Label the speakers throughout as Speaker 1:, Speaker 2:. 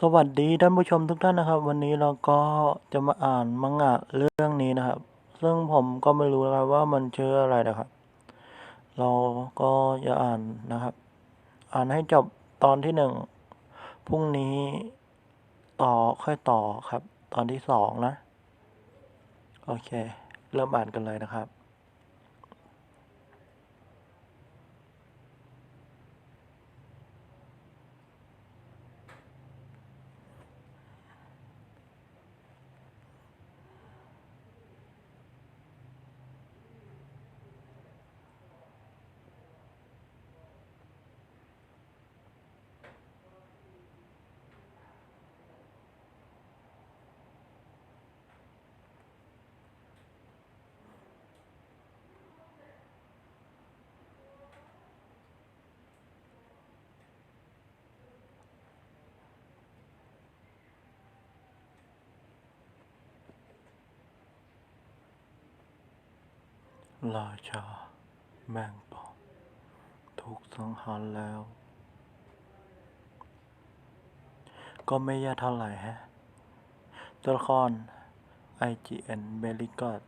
Speaker 1: สวัสดีท่านผู้ชมทุกท่านนะครับ วันนี้เราก็จะมาอ่านมังงะเรื่องนี้นะครับ ซึ่งผมก็ไม่รู้นะครับว่ามันชื่ออะไรนะครับ เราก็จะอ่านนะครับ อ่านให้จบตอนที่หนึ่งพรุ่งนี้ต่อค่อยต่อครับ ตอนที่สองนะ โอเค เริ่มอ่านกันเลยนะครับ ราชา แมงป่องถูกสังหารแล้ว ก็ไม่ยากเท่าไหร่ฮะตัวละคร IGN เบลิกอด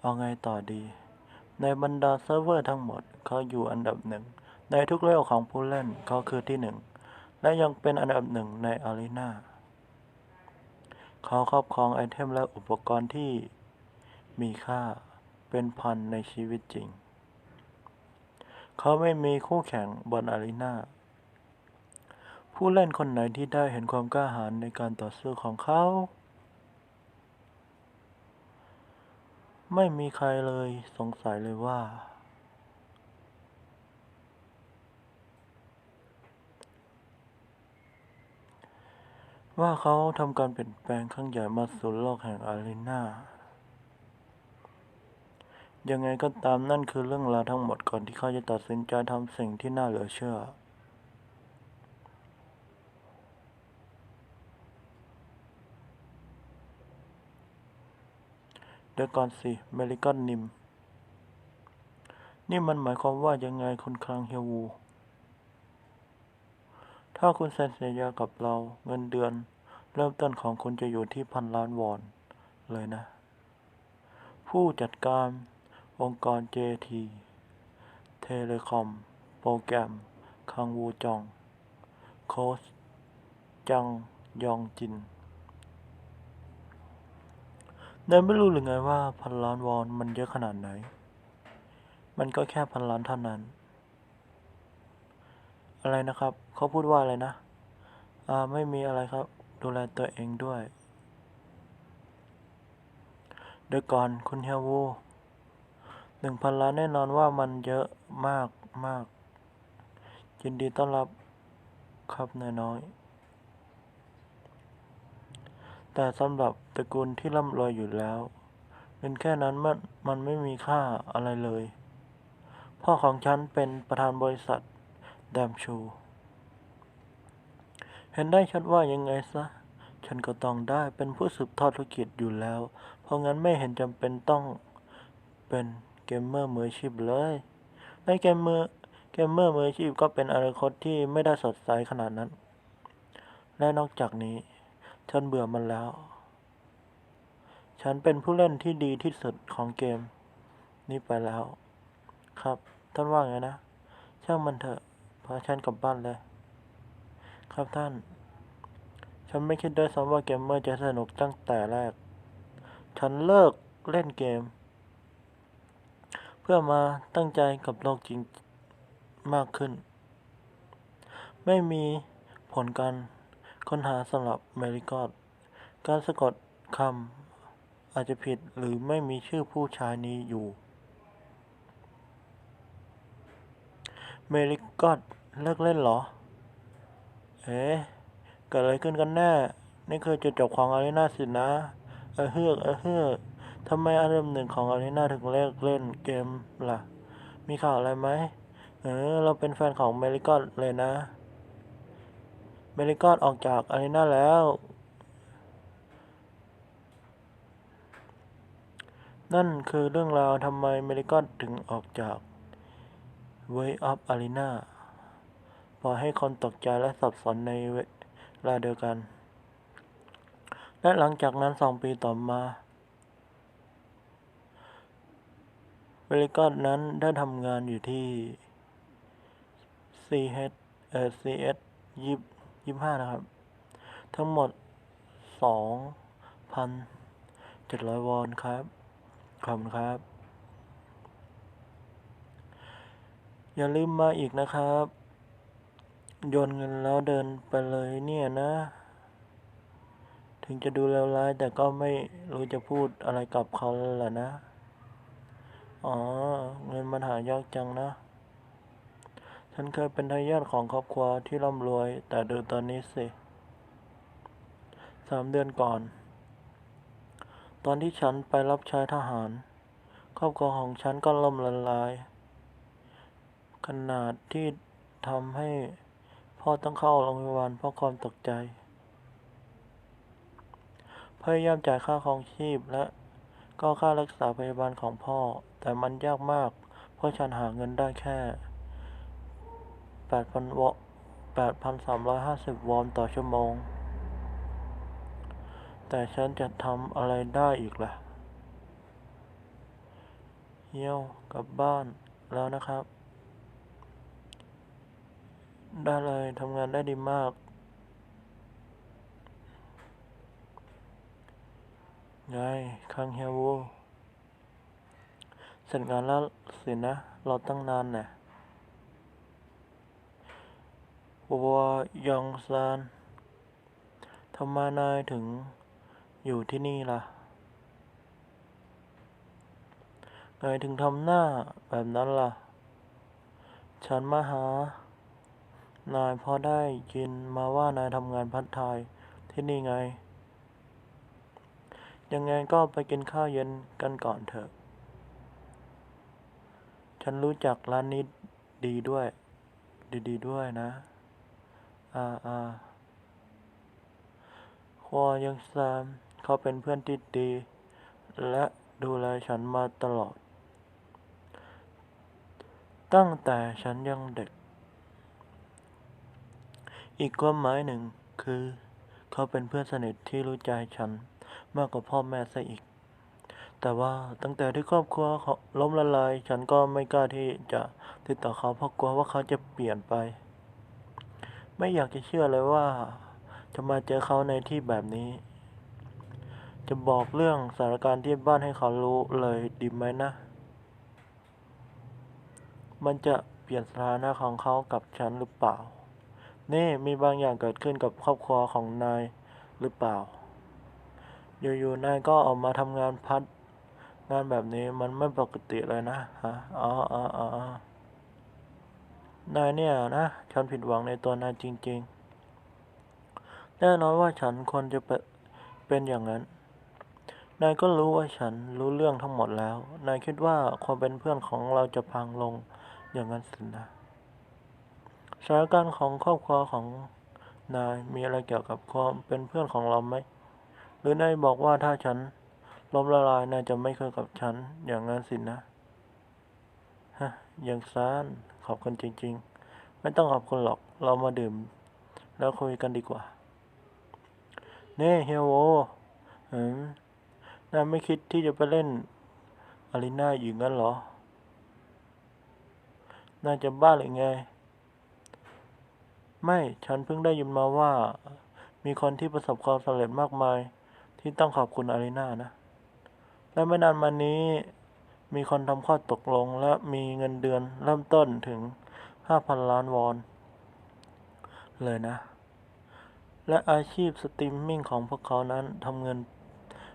Speaker 1: เอาไงต่อดี ในบรรดาเซิร์ฟเวอร์ทั้งหมดเขาอยู่อันดับหนึ่ง ในทุกเลเวลของผู้เล่นเขาคือที่หนึ่ง และยังเป็นอันดับหนึ่งในอารีนาเขาครอบครองไอเทมและอุปกรณ์ที่มีค่า เป็นพันในชีวิตจริง เขาไม่มีคู่แข่งบนอารีนาผู้เล่นคนไหนที่ได้เห็นความกล้าหาญในการต่อสู้ของเขา ไม่มีใครเลยสงสัยเลยว่า ว่าเขาทำการเปลี่ยนแปลงครั้งใหญ่มาสู่โลกแห่งอารีนา ยังไงก็ตามนั่นคือเรื่องราวทั้งหมดก่อนที่เขาจะตัดสินใจทำสิ่งที่น่าเหลือเชื่อ เดี๋ยวก่อนสิเมลิกอนนิม นี่มันหมายความว่ายังไงคุณคลังเฮียวู ถ้าคุณเซ็นสัญญากับเราเงินเดือน เริ่มต้นของคุณจะอยู่ที่พันล้านวอน เลยนะ ผู้จัดการ องค์กร JT เทเลคอม โปรแกรม คังวูจอง โคชจัง ยองจินนายไม่รู้หรือไงว่าพันล้านวอนมันเยอะขนาดไหน มันก็แค่พันล้านเท่านั้น อะไรนะครับ เขาพูดว่าอะไรนะ อ่า ไม่มีอะไรครับ ดูแลตัวเองด้วย เดี๋ยวก่อนคุณเฮียวู หนึ่งพันล้านแน่นอนว่ามันเยอะมากมากยินดีต้อนรับครับนายน้อย แต่สำหรับตระกูลที่ร่ำรวยอยู่แล้วเงินแค่นั้นมันมันไม่มีค่าอะไรเลย พ่อของฉันเป็นประธานบริษัทแดมชู เห็นได้ชัดว่ายังไงซะ ฉันก็ต้องได้เป็นผู้สืบทอดธุรกิจอยู่แล้ว เพราะงั้นไม่เห็นจำเป็นต้องเป็น กมเมอร์มืออาชีพเลยและเกมเมอร์เกมเมอร์มืออาชีพก็เป็นอนาคตที่ไม่ได้สดใสขนาดนั้น และนอกจากนี้ ฉันเบื่อมันแล้ว ฉันเป็นผู้เล่นที่ดีที่สุดของเกม นี้ไปแล้ว ครับ ท่านว่าไงนะ ช่างมันเถอะพาฉันกลับบ้านเลย ครับท่าน ฉันไม่คิดด้วยซ้ำว่าเกมเมอร์จะสนุกตั้งแต่แรก ฉันเลิกเล่นเกม เพื่อมาตั้งใจกับโลกจริงมากขึ้น ไม่มีผลการค้นหาสำหรับเมริกอดการสะกดคำอาจจะผิดหรือไม่มีชื่อผู้ชายนี้อยู่ เมริกอดเลิกเล่นเหรอ เอ๊ะเกิดอะไรขึ้นกันแน่ นี่คือจุดจบของอารีนาสินะ เออเฮือกเออเฮือก ทำไมอันดับหนึ่งของอารีนาถึงเลิกเล่นเกมล่ะ มีข่าวอะไรไหม เออ เราเป็นแฟนของเมริกอดเลยนะ เมริกอดออกจากอารีนาแล้ว นั่นคือเรื่องราวทำไมเมริกอดถึงออกจาก Way of Arena ปล่อให้คนตกใจและสับสนในเวเวลาเดียวกัน และหลังจากนั้นสองปีต่อมา เวลิกอนนั้นได้ทำงานอยู่ที่ CH เอ่อ CS ยี่ยี่ห้านะครับ ทั้งหมดสองพันเจ็ดร้อยวอนครับ ขอบคุณครับ อย่าลืมมาอีกนะครับ โยนเงินแล้วเดินไปเลยเนี่ยนะ ถึงจะดูแล้วร้ายแต่ก็ไม่รู้จะพูดอะไรกับเขาแล้วล่ะนะ อ๋อ เงินมันหายากจังนะ ฉันเคยเป็นทายาทของครอบครัวที่ร่ำรวย แต่ดูตอนนี้สิ สามเดือนก่อน ตอนที่ฉันไปรับใช้ทหาร ครอบครัวของฉันก็ล่มละลาย ขนาดที่ทำให้พ่อต้องเข้าโรงพยาบาลเพราะความตกใจ พยายามจ่ายค่าครองชีพและ ก็ค่ารักษาพยาบาลของพ่อ แต่มันยากมาก เพราะฉันหาเงินได้แค่ 8,000วอ8,350 วอนต่อชั่วโมง แต่ฉันจะทำอะไรได้อีกล่ะเยี่ยวกลับบ้านแล้วนะครับ ได้เลยทำงานได้ดีมาก ไงคังเฮียวูเสร็จงานแล้วสินะ เราตั้งนานน่ะวัวยองซานทำไมนายถึงอยู่ที่นี่ล่ะไงถึงทำหน้าแบบนั้นล่ะ ฉันมาหา นายพอได้ยินมาว่านายทำงานพัดไทยที่นี่ไง ยังไงก็ไปกินข้าวเย็นกันก่อนเถอะ ฉันรู้จักร้านนี้ดีด้วย ดีๆด้วยนะ อ่าอ่าควอยังซามเขาเป็นเพื่อนที่ดี และดูแลฉันมาตลอด ตั้งแต่ฉันยังเด็ก อีกความหมายหนึ่งคือ เขาเป็นเพื่อนสนิทที่รู้ใจฉัน มากกว่าพ่อแม่ซะอีก แต่ว่าตั้งแต่ที่ครอบครัวเขาล้มละลาย ฉันก็ไม่กล้าที่จะติดต่อเขาเพราะกลัวว่าเขาจะเปลี่ยนไป ไม่อยากจะเชื่อเลยว่า จะมาเจอเขาในที่แบบนี้ จะบอกเรื่องสถานการณ์ที่บ้านให้เขารู้เลยดีไหมนะ มันจะเปลี่ยนสถานะของเขากับฉันหรือเปล่านี่มีบางอย่างเกิดขึ้นกับครอบครัวของนายหรือเปล่า อยู่ๆนายก็ออกมาทำงานพัดงานแบบนี้มันไม่ปกติเลยนะฮะอ๋ออ๋ออ๋อนายเนี่ยนะ ฉันผิดหวังในตัวนายจริง ๆ แน่นอนว่าฉันควรจะเป็นเป็นอย่างนั้น นายก็รู้ว่าฉันรู้เรื่องทั้งหมดแล้ว นายคิดว่าความเป็นเพื่อนของเราจะพังลงอย่างนั้นสินะสถานการณ์ของครอบครัวของนายมีอะไรเกี่ยวกับความเป็นเพื่อนของเราไหม หรือนายบอกว่าถ้าฉันล้มละลายนายจะไม่เคยกับฉัน อย่างนั้นสินะ ฮะอย่างซานขอบคุณจริง ๆ ไม่ต้องขอบคุณหรอก เรามาดื่ม แล้วคุยกันดีกว่า เน่เฮียโวอืมนายไม่คิดที่จะไปเล่นอารีนาอยู่งั้นเหรอ น่าจะบ้าหรือไง ไม่ ฉันเพิ่งได้ยินมาว่า มีคนที่ประสบความสำเร็จมากมาย ที่ต้องขอบคุณอารีนานะ และไม่นานมานี้มีคนทำข้อตกลงและมีเงินเดือนเริ่มต้นถึง 5,000 ล้านวอน เลยนะ และอาชีพสตรีมมิ่งของพวกเขานั้นทำเงิน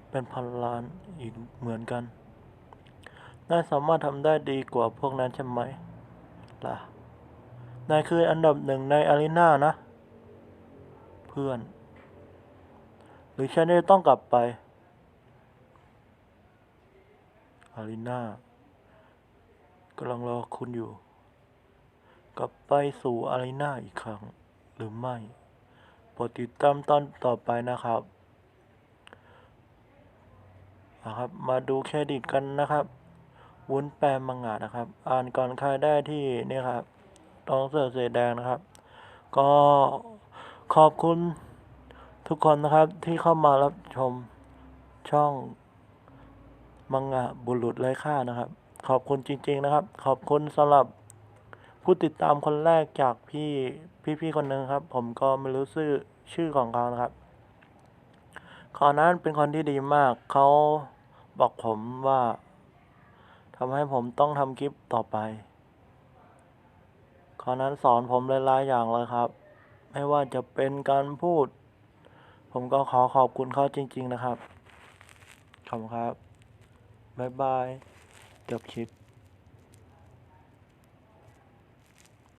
Speaker 1: เป็นพันล้านอีกเหมือนกันนายสามารถทำได้ดีกว่าพวกนั้นใช่ไหมล่ะ นายคืออันดับหนึ่งในอารีนานะ เพื่อน หรือฉันจะต้องกลับไป อารีนากำลังรอคุณอยู่ กลับไปสู่อารีนาอีกครั้ง หรือไม่โปรดติดตามตอนต่อไปนะครับนะครับ มาดูเครดิตกันนะครับ วุ้นแปลมังงะนะครับ อ่านก่อนใครได้ที่นี่ครับตองเสือเสอแดงนะครับ ก็ขอบคุณ ทุกคนนะครับที่เข้ามารับชมช่องมังงะบุรุษไร้ค่านะครับ ขอบคุณจริง ๆนะครับ ขอบคุณสำหรับผู้ติดตามคนแรกจากพี่พี่ๆคนหนึ่งครับ ผมก็ไม่รู้ชื่อชื่อของเขานะครับขอนั้นเป็นคนที่ดีมาก เขาบอกผมว่าทำให้ผมต้องทำคลิปต่อไปขอนั้นสอนผมหลายๆอย่างเลยครับ ไม่ว่าจะเป็นการพูด ผมก็ขอขอบคุณเขาจริง ๆ นะครับ ขอบคุณครับ บ๊ายบาย จบคลิป